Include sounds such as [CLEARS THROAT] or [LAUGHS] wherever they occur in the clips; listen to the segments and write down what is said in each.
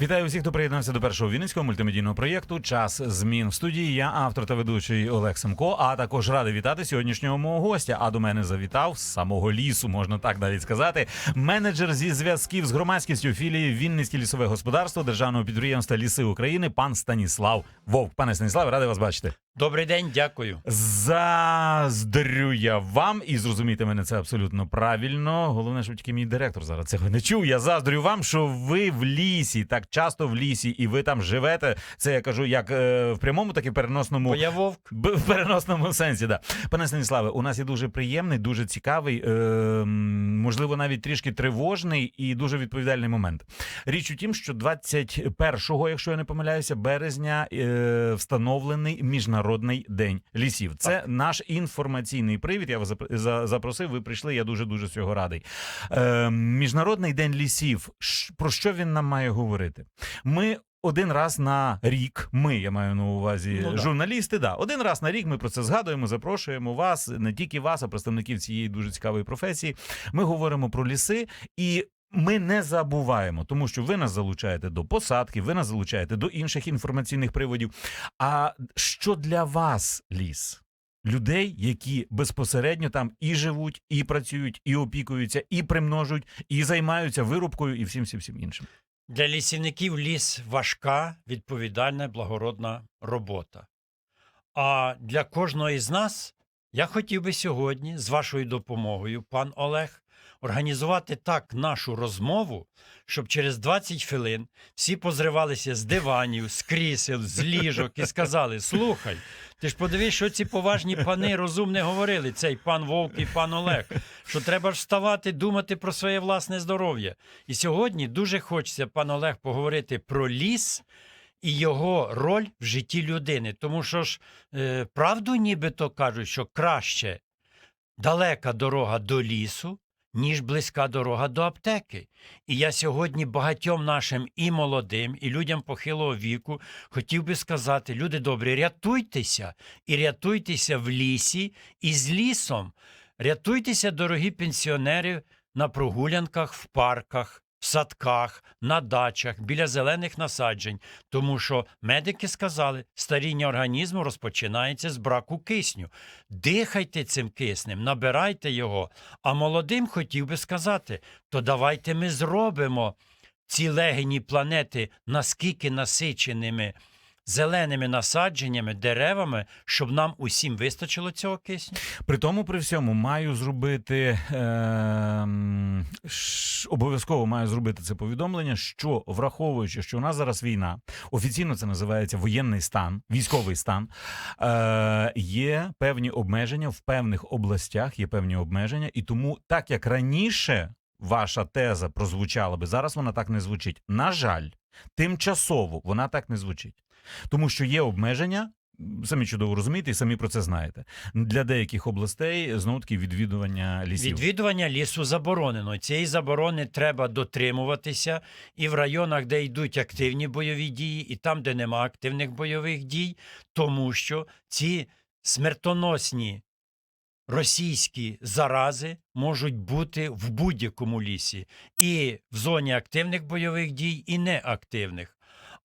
Вітаю всіх, хто приєднався до першого вінницького мультимедійного проєкту Час змін в студії. Я автор та ведучий Олег Семко. А також радий вітати сьогоднішнього мого гостя. А до мене завітав з самого лісу, можна так навіть сказати. Менеджер зі зв'язків з громадськістю філії Вінницьке лісове господарство державного підприємства Ліси України, пан Станіслав Вовк. Пане Станіславе, радий вас бачити. Добрий день, дякую. Заздрю я вам, і зрозумійте мене це абсолютно правильно. Головне, щоб тільки мій директор зараз цього не чув. Я заздрю вам, що ви в лісі, так часто в лісі, і ви там живете. Це я кажу як е, в прямому, так і в переносному. Бо я вовк. Б- В переносному сенсі, да. Пане Станіславе, у нас є дуже приємний, дуже цікавий, е, м, можливо, навіть трішки тривожний і дуже відповідальний момент. Річ у тім, що 21-го, якщо я не помиляюся, березня е, встановлений міжнародний день лісів. Це наш інформаційний привід. Я вас запр- запросив. Ви прийшли. Я дуже дуже цього радий. Е, міжнародний день лісів. Про що він нам має говорити? Ми. Один раз на рік, ми, я маю на увазі Ну, да. журналісти, да, один раз на рік ми про це згадуємо, запрошуємо вас, не тільки вас, а представників цієї дуже цікавої професії. Ми говоримо про ліси і. Ми не забуваємо, тому що ви нас залучаєте до посадки, ви нас залучаєте до інших інформаційних приводів. А що для вас ліс? Людей, які безпосередньо там і живуть, і працюють, і опікуються, і примножують, і займаються вирубкою, і всім всім всім іншим. Для лісівників ліс важка, відповідальна, благородна робота. А для кожного із нас я хотів би сьогодні, з вашою допомогою, пан Олег, організувати так нашу розмову, щоб через 20 хвилин всі позривалися з диванів, з крісел, з ліжок і сказали: слухай, ти ж подивись, що ці поважні пани розумне говорили, цей пан Вовк і пан Олег, що треба ж вставати, думати про своє власне здоров'я. І сьогодні дуже хочеться, пан Олег, поговорити про ліс. І його роль в житті людини. Тому що ж е, правду нібито кажуть, що краще далека дорога до лісу, ніж близька дорога до аптеки. І я сьогодні багатьом нашим і молодим, і людям похилого віку хотів би сказати: люди добрі, рятуйтеся і рятуйтеся в лісі і з лісом. Рятуйтеся, дорогі пенсіонери, на прогулянках в парках. Садках, на дачах, біля зелених насаджень, тому що медики сказали, старіння організму розпочинається з браку кисню. Дихайте цим киснем, набирайте його. А молодим хотів би сказати, то давайте ми зробимо ці легені планети наскільки насиченими зеленими насадженнями, деревами, щоб нам усім вистачило цього кисню. При тому, при всьому, маю зробити е, обов'язково маю зробити це повідомлення, що враховуючи, що у нас зараз війна, офіційно це називається воєнний стан, військовий стан. Е, є певні обмеження в певних областях, є певні обмеження, і тому, так як раніше ваша теза прозвучала би, зараз вона так не звучить. На жаль, тимчасово вона так не звучить. Тому що є обмеження, самі чудово розумієте, і самі про це знаєте. Для деяких областей знову таки відвідування лісів. Відвідування лісу заборонено. Цієї заборони треба дотримуватися і в районах, де йдуть активні бойові дії, і там, де нема активних бойових дій, тому що ці смертоносні російські зарази можуть бути в будь-якому лісі, і в зоні активних бойових дій, і неактивних.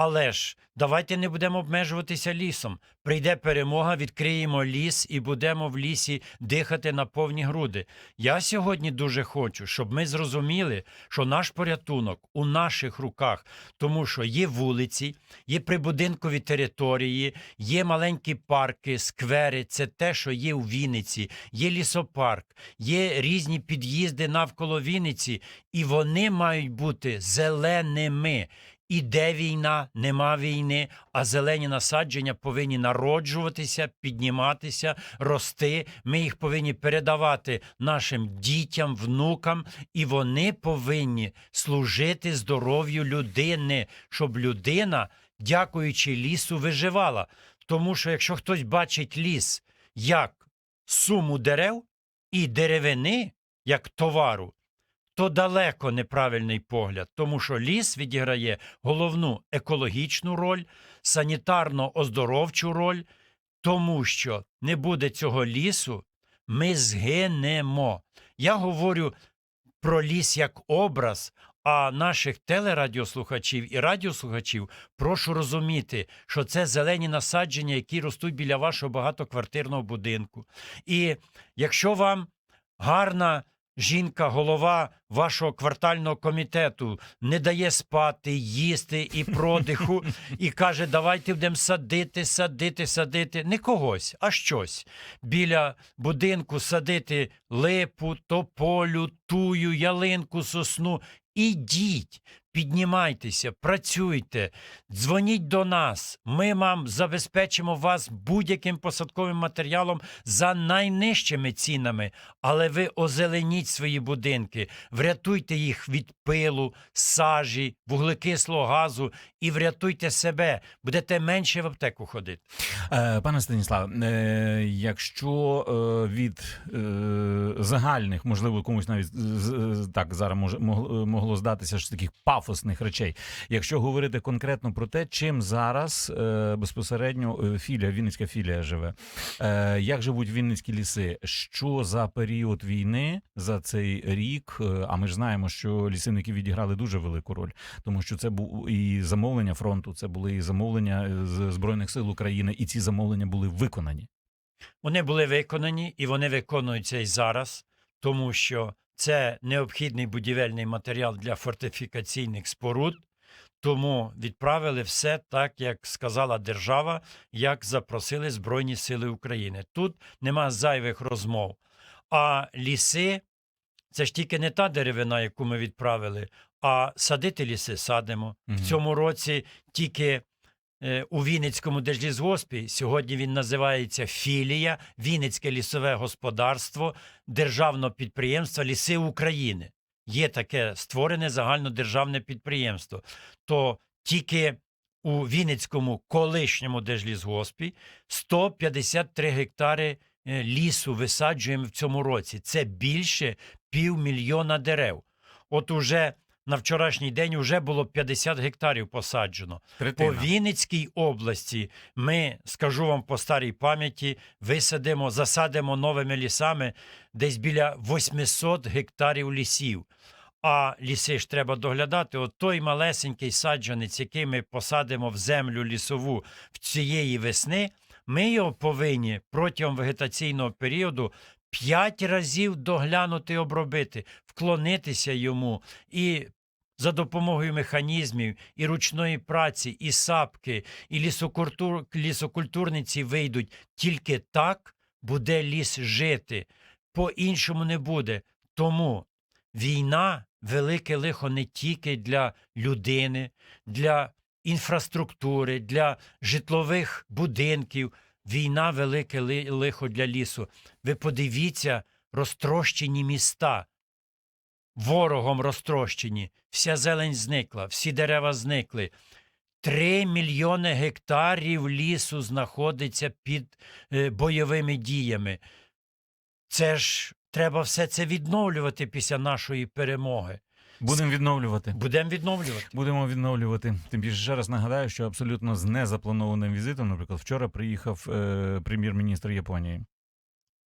Але ж давайте не будемо обмежуватися лісом. Прийде перемога, відкриємо ліс і будемо в лісі дихати на повні груди. Я сьогодні дуже хочу, щоб ми зрозуміли, що наш порятунок у наших руках, тому що є вулиці, є прибудинкові території, є маленькі парки, сквери. Це те, що є у Вінниці, є лісопарк, є різні під'їзди навколо Вінниці, і вони мають бути зеленими. Іде війна, нема війни, а зелені насадження повинні народжуватися, підніматися, рости. Ми їх повинні передавати нашим дітям, внукам, і вони повинні служити здоров'ю людини, щоб людина, дякуючи лісу, виживала. Тому що якщо хтось бачить ліс як суму дерев і деревини, як товару, то далеко неправильний погляд, тому що ліс відіграє головну екологічну роль, санітарно-оздоровчу роль, тому що не буде цього лісу, ми згинемо. Я говорю про ліс як образ. А наших телерадіослухачів і радіослухачів прошу розуміти, що це зелені насадження, які ростуть біля вашого багатоквартирного будинку. І якщо вам гарна жінка, голова вашого квартального комітету не дає спати, їсти і продиху, [LAUGHS] і каже, давайте будемо садити, садити, садити. Не когось, а щось. Біля будинку садити липу, тополю, тую, ялинку, сосну. Ідіть, піднімайтеся, працюйте, дзвоніть до нас. Ми вам забезпечимо вас будь-яким посадковим матеріалом за найнижчими цінами, але ви озеленіть свої будинки, врятуйте їх від пилу, сажі, вуглекислого газу і врятуйте себе. Будете менше в аптеку ходити. Е, Пане Станіславе, е, якщо е, від загальних, можливо, комусь навіть так зараз могло, могло здатися що таких пафосних речей, якщо говорити конкретно про те, чим зараз е, безпосередньо е, філія, Вінницька філія живе, е, як живуть вінницькі ліси, що за період війни за цей рік, е, а ми ж знаємо, що лісівники відіграли дуже велику роль, тому що це був і замовлення фронту, це були і замовлення е, з збройних сил України, і ці замовлення були виконані. Вони були виконані і вони виконуються і зараз, тому що це необхідний будівельний матеріал для фортифікаційних споруд. Тому відправили все так, як сказала держава, як запросили Збройні Сили України. Тут нема зайвих розмов. А ліси це ж тільки не та деревина, яку ми відправили, а садити ліси садимо. Мгм. В цьому році тільки у Вінницькому держлісгоспі, сьогодні він називається філія Вінницьке лісове господарство державного підприємства Ліси України. Є таке створене загальнодержавне підприємство. То тільки у Вінницькому колишньому держлісгоспі 153 гектари е, лісу висаджуємо в цьому році. Це більше півмільйона дерев. От уже на вчорашній день вже було 50 гектарів посаджено. По Вінницькій області ми, скажу вам по старій пам'яті, висадимо, засадимо новими лісами десь біля 800 гектарів лісів. А ліси ж треба доглядати. От той малесенький саджанець, який ми посадимо в землю лісову в цієї весни, ми його повинні протягом вегетаційного періоду п'ять разів доглянути обробити, вклонитися йому і за допомогою механізмів і ручної праці, і сапки, і лісокультур, лісокультурниці вийдуть. Тільки так буде ліс жити. По-іншому не буде. Тому війна велике лихо не тільки для людини, для інфраструктури, для житлових будинків. Війна велике лихо для лісу. Ви подивіться розтрощені міста ворогом розтрощені, вся зелень зникла, всі дерева зникли. Три мільйони гектарів лісу знаходиться під е, бойовими діями. Це ж треба все це відновлювати після нашої перемоги. Будемо відновлювати. Будемо відновлювати. Будемо відновлювати. Тим більше ще раз нагадаю, що абсолютно з незапланованим візитом, наприклад, вчора приїхав е, прем'єр-міністр Японії.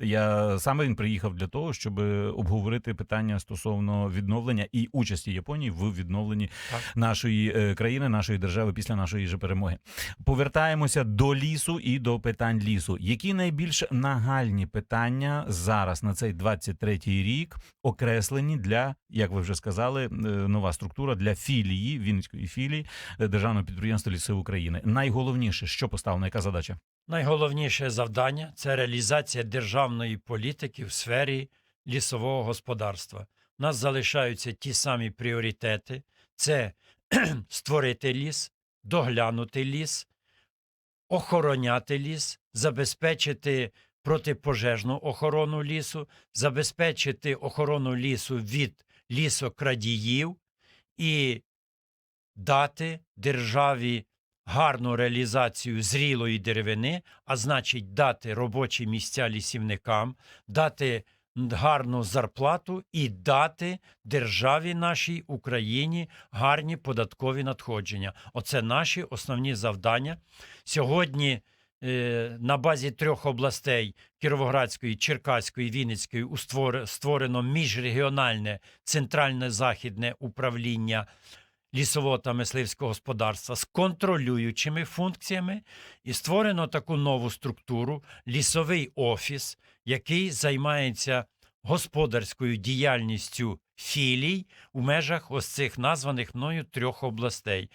Я саме він приїхав для того, щоб обговорити питання стосовно відновлення і участі Японії в відновленні Так. нашої е, країни, нашої держави після нашої же перемоги. Повертаємося до лісу і до питань лісу. Які найбільш нагальні питання зараз на цей 23-й рік окреслені для, як ви вже сказали, е, нова структура для філії Вінницької філії е, державного підприємства Ліси України? Найголовніше, що поставлено, яка задача? Найголовніше завдання це реалізація державної політики в сфері лісового господарства. У нас залишаються ті самі пріоритети: це [CLEARS THROAT] створити ліс, доглянути ліс, охороняти ліс, забезпечити протипожежну охорону лісу, забезпечити охорону лісу від лісокрадіїв і дати державі гарну реалізацію зрілої деревини, а значить, дати робочі місця лісівникам, дати гарну зарплату і дати державі нашій Україні гарні податкові надходження. Оце наші основні завдання. Сьогодні е, на базі трьох областей Кіровоградської, Черкаської, Вінницької створено міжрегіональне центральне західне управління лісового та мисливського господарства з контролюючими функціями, і створено таку нову структуру лісовий офіс, який займається господарською діяльністю філій у межах ось цих названих мною трьох областей.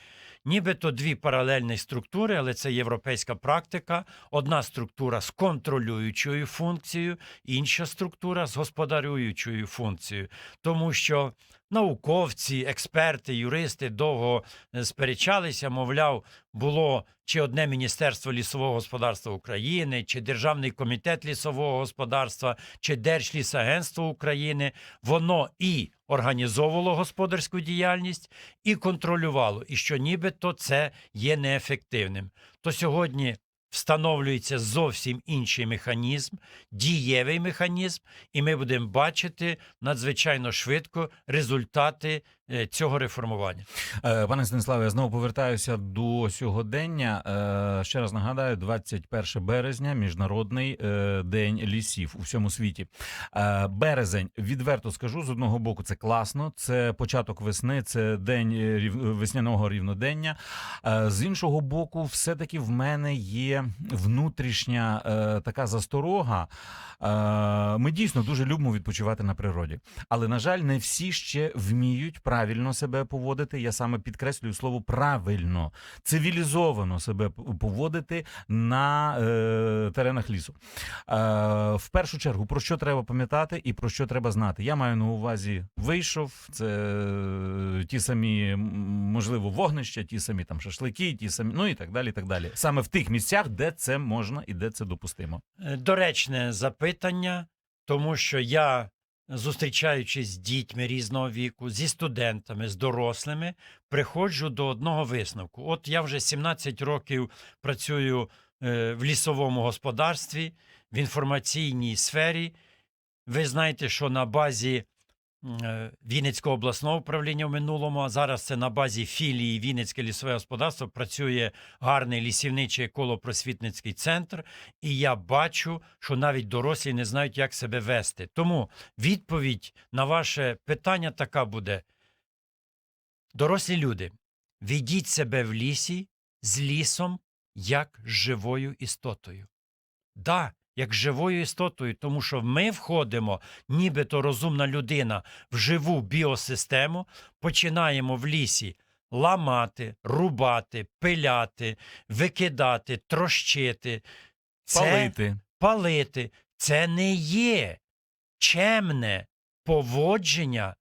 Нібито дві паралельні структури, але це європейська практика. Одна структура з контролюючою функцією, інша структура з господарюючою функцією. Тому що науковці, експерти, юристи довго е, сперечалися, мовляв, було чи одне Міністерство лісового господарства України, чи Державний комітет лісового господарства, чи Держлісагентство України. Воно і організовувало господарську діяльність, і контролювало, і що нібито це є неефективним. То сьогодні встановлюється зовсім інший механізм, дієвий механізм, і ми будемо бачити надзвичайно швидко результати цього реформування. Е, Пане Станіславе, я знову повертаюся до сьогодення. Е, Ще раз нагадаю, 21 березня, міжнародний е, день лісів у всьому світі. Е, Березень, відверто скажу, з одного боку, це класно, це початок весни, це день е, весняного рівнодення. Е, З іншого боку, все-таки в мене є внутрішня е, така засторога. Е, Ми дійсно дуже любимо відпочивати на природі. Але, на жаль, не всі ще вміють правильно себе поводити. Я саме підкреслюю слово правильно, цивілізовано себе поводити на е, теренах лісу. Е, в першу чергу, про що треба пам'ятати і про що треба знати. Я маю на увазі вийшов. Це е, ті самі, можливо, вогнища, ті самі там шашлики, ті самі, ну і так далі. і так далі. Саме в тих місцях, де це можна і де це допустимо. Е, Доречне запитання, тому що я, зустрічаючись з дітьми різного віку, зі студентами, з дорослими, приходжу до одного висновку. От я вже 17 років працюю е, в лісовому господарстві, в інформаційній сфері. Ви знаєте, що на базі Вінницького обласного управління в минулому, а зараз це на базі філії Вінницьке лісове господарство працює гарний лісівничий еколопросвітницький центр, і я бачу, що навіть дорослі не знають, як себе вести. Тому відповідь на ваше питання така буде: дорослі люди, ведіть себе в лісі з лісом як з живою істотою. Да, як живою істотою, тому що ми входимо, нібито розумна людина, в живу біосистему, починаємо в лісі ламати, рубати, пиляти, викидати, трощити, це Палити. палити. Це не є чемне поводження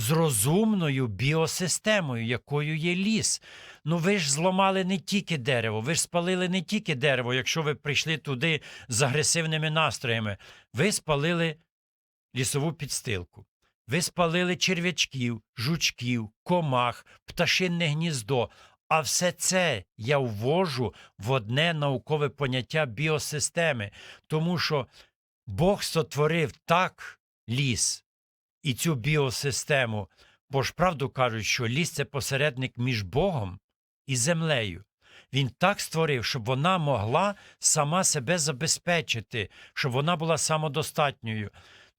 з розумною біосистемою, якою є ліс. Ну ви ж зламали не тільки дерево, ви ж спалили не тільки дерево, якщо ви прийшли туди з агресивними настроями. Ви спалили лісову підстилку. Ви спалили черв'ячків, жучків, комах, пташинне гніздо. А все це я ввожу в одне наукове поняття біосистеми, тому що Бог сотворив так ліс і цю біосистему, бо ж правду кажуть, що ліс це посередник між Богом і землею. Він так створив, щоб вона могла сама себе забезпечити, щоб вона була самодостатньою.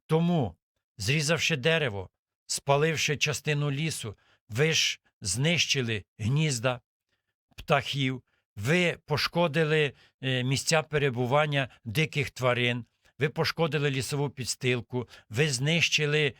Тому, зрізавши дерево, спаливши частину лісу, ви ж знищили гнізда птахів, ви пошкодили е, місця перебування диких тварин, ви пошкодили лісову підстилку, ви знищили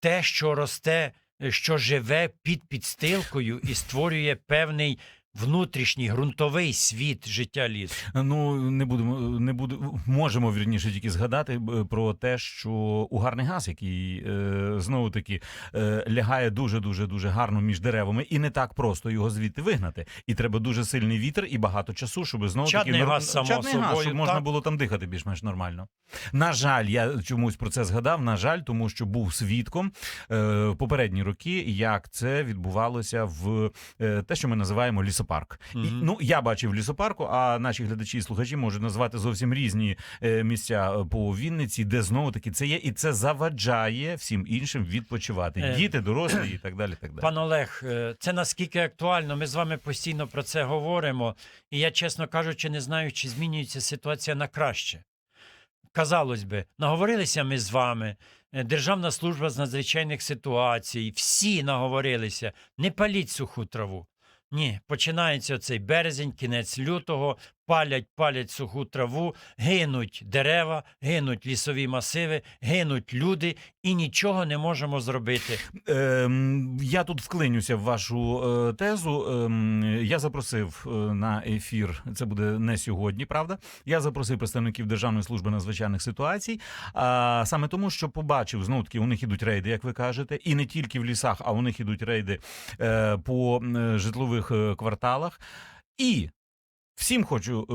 те, що росте, е, що живе під підстилкою і створює певний внутрішній ґрунтовий світ життя лісу. Ну не будемо, не буду, можемо вірніше тільки згадати про те, що угарний газ, який е, знову таки е, лягає дуже дуже дуже гарно між деревами, і не так просто його звідти вигнати. І треба дуже сильний вітер і багато часу, щоб знову Чадний таки газ, само чадний газ, собою, щоб можна було там дихати більш-менш нормально. На жаль, я чомусь про це згадав. На жаль, тому що був свідком е, попередні роки, як це відбувалося в е, те, що ми називаємо лісовим лісопарк. І, ну, я бачив лісопарку, а наші глядачі і слухачі можуть назвати зовсім різні е, місця е, по Вінниці, де знову таки це є, і це заваджає всім іншим відпочивати. Е, Діти, дорослі і так далі. Так далі. Пан Олег, це наскільки актуально. Ми з вами постійно про це говоримо. І я, чесно кажучи, не знаю, чи змінюється ситуація на краще. Казалось би, наговорилися ми з вами. Державна служба з надзвичайних ситуацій, всі наговорилися. Не паліть суху траву. Ні, починається цей березень, кінець лютого, палять, палять суху траву, гинуть дерева, гинуть лісові масиви, гинуть люди, і нічого не можемо зробити. Ем, я тут вклинюся в вашу е, тезу. Ем, я запросив е, на ефір. Це буде не сьогодні, правда? Я запросив представників Державної служби надзвичайних ситуацій. А саме тому, що побачив знову таки, у них ідуть рейди, як ви кажете, і не тільки в лісах, а у них ідуть рейди е, по е, житлових е, кварталах. І всім хочу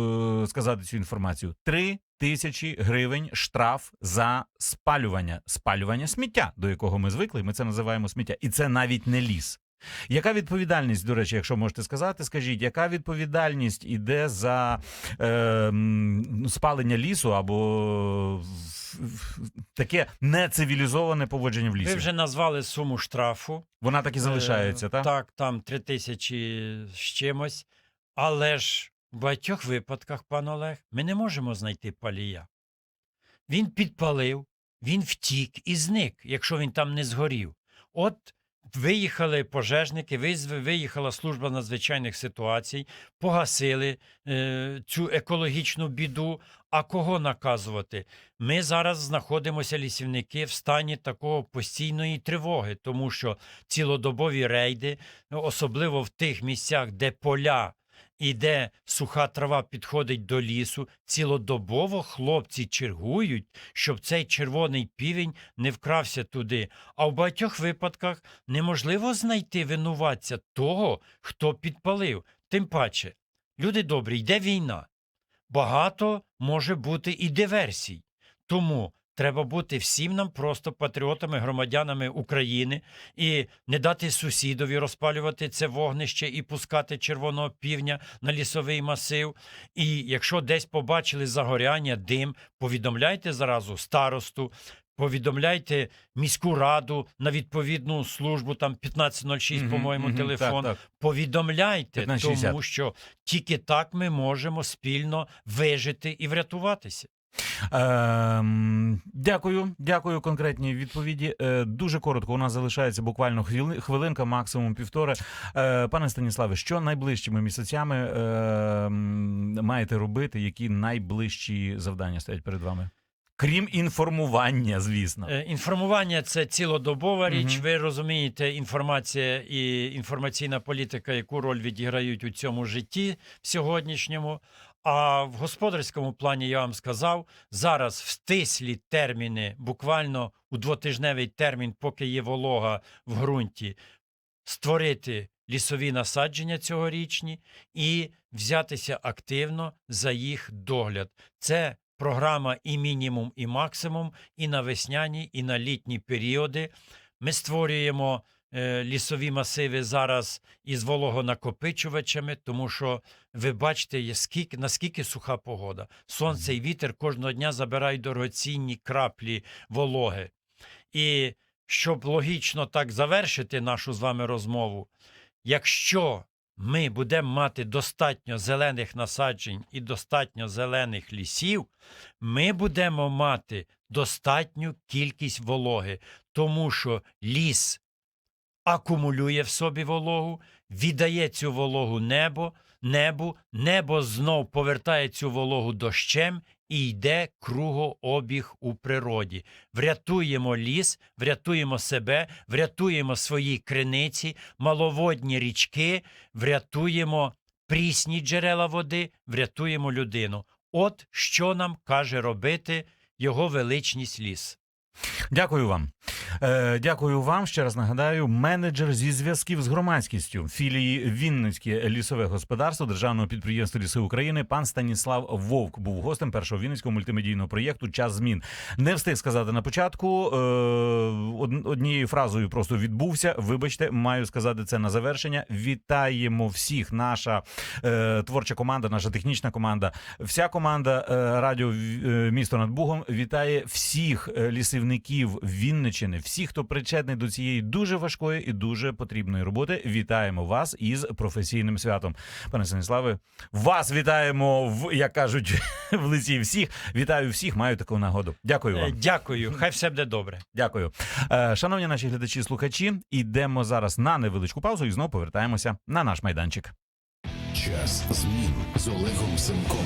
е, сказати цю інформацію: три тисячі гривень штраф за спалювання, спалювання сміття, до якого ми звикли. Ми це називаємо сміття, і це навіть не ліс. Яка відповідальність, до речі, якщо можете сказати, скажіть, яка відповідальність іде за е, спалення лісу або таке нецивілізоване поводження в лісі? Ви вже назвали суму штрафу. Вона так і залишається, Е, так? Так, там три тисячі з чимось. Але ж в багатьох випадках, пан Олег, ми не можемо знайти палія. Він підпалив, він втік і зник, якщо він там не згорів. От виїхали пожежники, виїхала служба надзвичайних ситуацій, погасили е, цю екологічну біду. А кого наказувати? Ми зараз знаходимося лісівники в стані такого постійної тривоги, тому що цілодобові рейди, особливо в тих місцях, де поля і де суха трава підходить до лісу, цілодобово хлопці чергують, щоб цей червоний півень не вкрався туди. А в багатьох випадках неможливо знайти винуватця того, хто підпалив. Тим паче, люди добрі, йде війна. Багато може бути і диверсій. Тому треба бути всім нам просто патріотами, громадянами України і не дати сусідові розпалювати це вогнище і пускати червоного півня на лісовий масив. І якщо десь побачили загоряння, дим, повідомляйте зразу старосту. Повідомляйте міську раду на відповідну службу, там 1506, Мгм, по-моєму, мгм, телефон. Так, так. Повідомляйте, 1560. тому що тільки так ми можемо спільно вижити і врятуватися. Ем, дякую, дякую. Конкретні відповіді. Е, дуже коротко. У нас залишається буквально хвили- хвилинка, максимум півтори. Е, пане Станіславе, що найближчими місяцями е, маєте робити? Які найближчі завдання стоять перед вами? Крім інформування, звісно. Е, Інформування це цілодобова річ. Мгм. Ви розумієте, інформація і інформаційна політика, яку роль відіграють у цьому житті в сьогоднішньому. А в господарському плані я вам сказав, зараз в стислі терміни, буквально у двотижневий термін, поки є волога в ґрунті, створити лісові насадження цьогорічні і взятися активно за їх догляд. Це програма і мінімум, і максимум, і на весняні, і на літні періоди. Ми створюємо лісові масиви зараз із вологонакопичувачами, тому що ви бачите, скільки, наскільки суха погода. Сонце і вітер кожного дня забирають дорогоцінні краплі вологи. І щоб логічно так завершити нашу з вами розмову, якщо ми будемо мати достатньо зелених насаджень і достатньо зелених лісів, ми будемо мати достатню кількість вологи, тому що ліс акумулює в собі вологу, віддає цю вологу небо, небу, небо знов повертає цю вологу дощем і йде кругообіг у природі. Врятуємо ліс, врятуємо себе, врятуємо свої криниці, маловодні річки, врятуємо прісні джерела води, врятуємо людину. От що нам каже робити його величність ліс. Дякую вам. Е, дякую вам. Ще раз нагадаю, менеджер зі зв'язків з громадськістю філії Вінницьке лісове господарство державного підприємства Ліси України. Пан Станіслав Вовк був гостем першого вінницького мультимедійного проєкту Час змін. Не встиг сказати на початку. Е, однією фразою просто відбувся. Вибачте, маю сказати це на завершення. Вітаємо всіх. Наша е, творча команда, наша технічна команда, вся команда е, радіо е, місто над Бугом вітає всіх е, лісівників Вінничини, всіх, хто причетний до цієї дуже важкої і дуже потрібної роботи. Вітаємо вас із професійним святом. Пане Станіславе, вас вітаємо в як кажуть [LAUGHS] в лиці всіх. Вітаю всіх. Маю таку нагоду. Дякую Е, вам. Дякую, хай все буде добре. Дякую. Е, Шановні наші глядачі, слухачі, ідемо зараз на невеличку паузу і знову повертаємося на наш майданчик. Час змін з Олегом Семком.